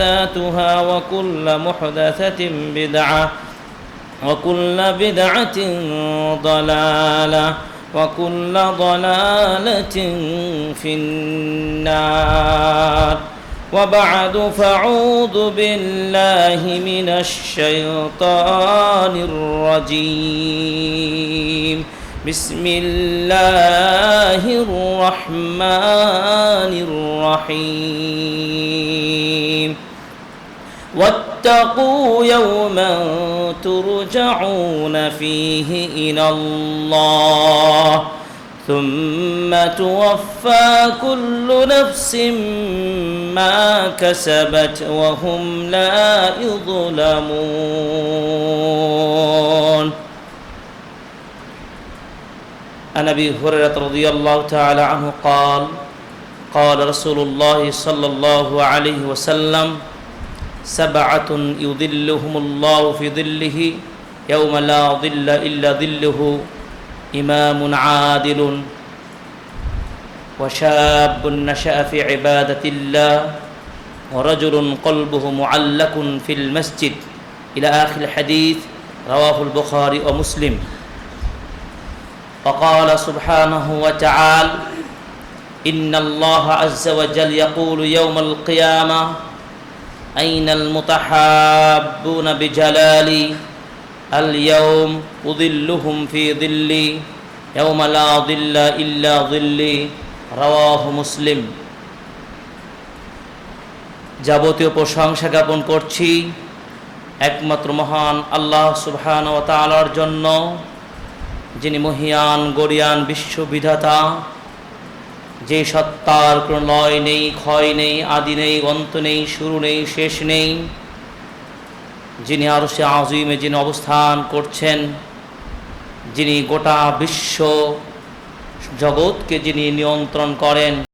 محدثاتها وكل محدثة بدعة وكل بدعة ضلالة وكل ضلالة في النار. وبعد فأعوذ بالله من الشيطان الرجيم. بسم الله الرحمن الرحيم. واتقوا يوما ترجعون فيه إلى الله ثم توفى كل نفس ما كسبت وهم لا يظلمون. عن أبي هريرة رضي الله تعالى عنه قال قال رسول الله صلى الله عليه وسلم سبعة يظلهم الله في ظله يوم لا ظل إلا ظله إمام عادل وشاب نشأ في عبادة الله ورجل قلبه معلق في المسجد. إلى آخر الحديث رواه البخاري ومسلم. وقال سبحانه وتعالى إن الله عز وجل يقول يوم القيامة اين المتحابون بجلالي اليوم أظلهم في ظلي يوم لا ظل إلا ظلي রওয়াহ মুসলিম যাবতীয় প্রশংসা জ্ঞাপন করছি একমাত্র মহান আল্লাহ সুবহান ও তালার জন্য যিনি মহিয়ান গরিয়ান বিশ্ববিধাতা যে সত্তার কোনো নেই, ক্ষয় নেই, আদি নেই অন্ত নেই, শুরু নেই, শেষ নেই, যিনি আরও সে আজিমে যিনি অবস্থান করছেন, যিনি গোটা বিশ্ব জগৎকে যিনি নিয়ন্ত্রণ করেন